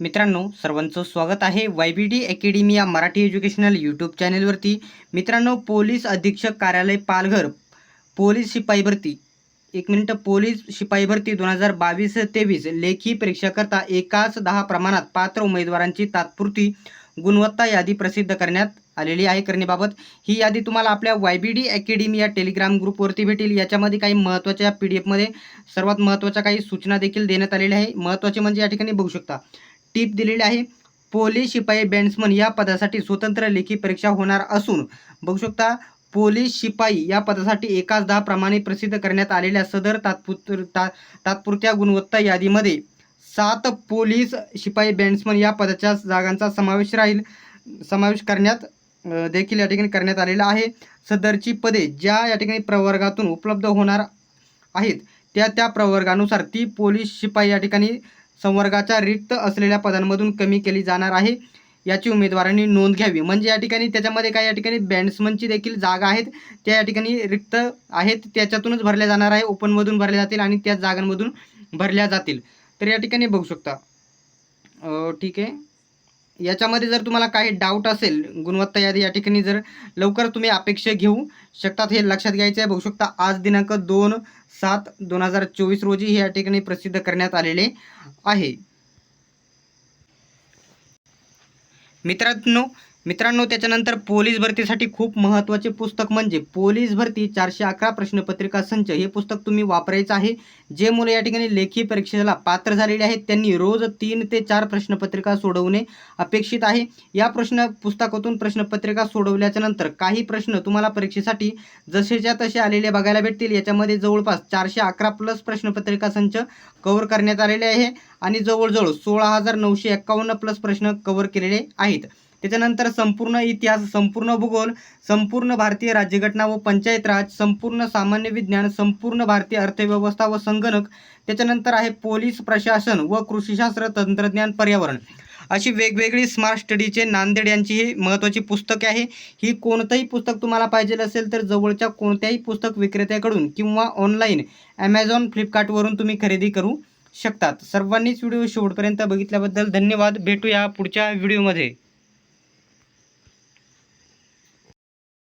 मित्रांनो सर्वांचं स्वागत आहे वाय बी डी अकॅडमी या मराठी एज्युकेशनल यूट्यूब चॅनेलवरती. मित्रांनो पोलीस अधीक्षक कार्यालय पालघर पोलीस शिपाई भरती एक मिनिट पोलीस शिपाई भरती दोन हजार बावीस तेवीस लेखी परीक्षाकरता एकाच दहा प्रमाणात पात्र उमेदवारांची तात्पुरती गुणवत्ता यादी प्रसिद्ध करण्यात आलेली आहे करण्याबाबत ही यादी तुम्हाला आपल्या वाय बी डी अकॅडमी या टेलिग्राम ग्रुपवरती भेटेल. याच्यामध्ये काही महत्त्वाच्या पी डी एफमध्ये सर्वात महत्त्वाच्या काही सूचना देखील देण्यात आलेल्या आहे. महत्त्वाचे म्हणजे या ठिकाणी बघू शकता. टीप दिलेली आहे. पोलीस शिपाई बँड्समन या पदासाठी स्वतंत्र लेखी परीक्षा होणार असून बघू शकता पोलीस शिपाई या पदासाठी एकाच दहा प्रमाणे प्रसिद्ध करण्यात आलेल्या सदर तात्पुर ता तात्पुरत्या गुणवत्ता यादीमध्ये सात पोलीस शिपाई बँड्समन या पदाच्या जागांचा समावेश राहील समावेश करण्यात देखील या ठिकाणी करण्यात आलेला आहे. सदरची पदे ज्या या ठिकाणी प्रवर्गातून उपलब्ध होणार आहेत त्या त्या प्रवर्गानुसार ती पोलीस शिपाई या ठिकाणी संवर्गाच्या रिक्त असलेल्या पदांमधून कमी केली जाणार आहे. याची उमेदवारांनी नोंद घ्यावी. म्हणजे या ठिकाणी त्याच्यामध्ये काही या ठिकाणी बँड्समनची देखील जागा आहेत. त्या या ठिकाणी रिक्त आहेत. त्याच्यातूनच भरल्या जाणार आहे. ओपनमधून भरल्या जातील आणि त्या जागांमधून भरल्या जातील. तर या ठिकाणी बघू शकता. ठीक आहे. याच्यामध्ये जर तुम्हाला काही डाऊट असेल गुणवत्ता यादी या ठिकाणी जर लवकर तुम्ही अपेक्षा घेऊ शकतात हे लक्षात घ्यायचं आहे बघू शकता आज दिनांक दोन सात दोन हजार चोवीस रोजी हे या ठिकाणी प्रसिद्ध करण्यात आलेले आहे. मित्रांनो मित्रांनो त्याच्यानंतर पोलीस भरतीसाठी खूप महत्त्वाचे पुस्तक म्हणजे पोलीस भरती चारशे अकरा प्रश्नपत्रिका संच. हे पुस्तक तुम्ही वापरायचं आहे. जे मुलं या ठिकाणी लेखी परीक्षेला पात्र झालेले आहेत त्यांनी रोज तीन ते चार प्रश्नपत्रिका सोडवणे अपेक्षित आहे. या प्रश्न पुस्तकातून प्रश्नपत्रिका सोडवल्याच्या नंतर काही प्रश्न तुम्हाला परीक्षेसाठी जसेच्या तसे आलेले बघायला भेटतील. याच्यामध्ये जवळपास चारशे अकरा प्लस प्रश्नपत्रिका संच कव्हर करण्यात आलेले आहे आणि जवळजवळ सोळा हजार नऊशे एक्कावन्न प्लस प्रश्न कव्हर केलेले आहेत. त्याच्यानंतर संपूर्ण इतिहास संपूर्ण भूगोल संपूर्ण भारतीय राज्यघटना व पंचायत राज संपूर्ण सामान्य विज्ञान संपूर्ण भारतीय अर्थव्यवस्था व संगणक त्याच्यानंतर आहे पोलीस प्रशासन व कृषीशास्त्र तंत्रज्ञान पर्यावरण. अशी वेगवेगळी स्मार्ट स्टडीचे नांदेड यांची ही महत्त्वाची पुस्तके आहे. ही कोणतंही पुस्तक तुम्हाला पाहिजे असेल तर जवळच्या कोणत्याही पुस्तक विक्रेत्याकडून किंवा ऑनलाईन ॲमेझॉन फ्लिपकार्टवरून तुम्ही खरेदी करू शकतात. सर्वांनीच व्हिडिओ शेवटपर्यंत बघितल्याबद्दल धन्यवाद. भेटूया पुढच्या व्हिडिओमध्ये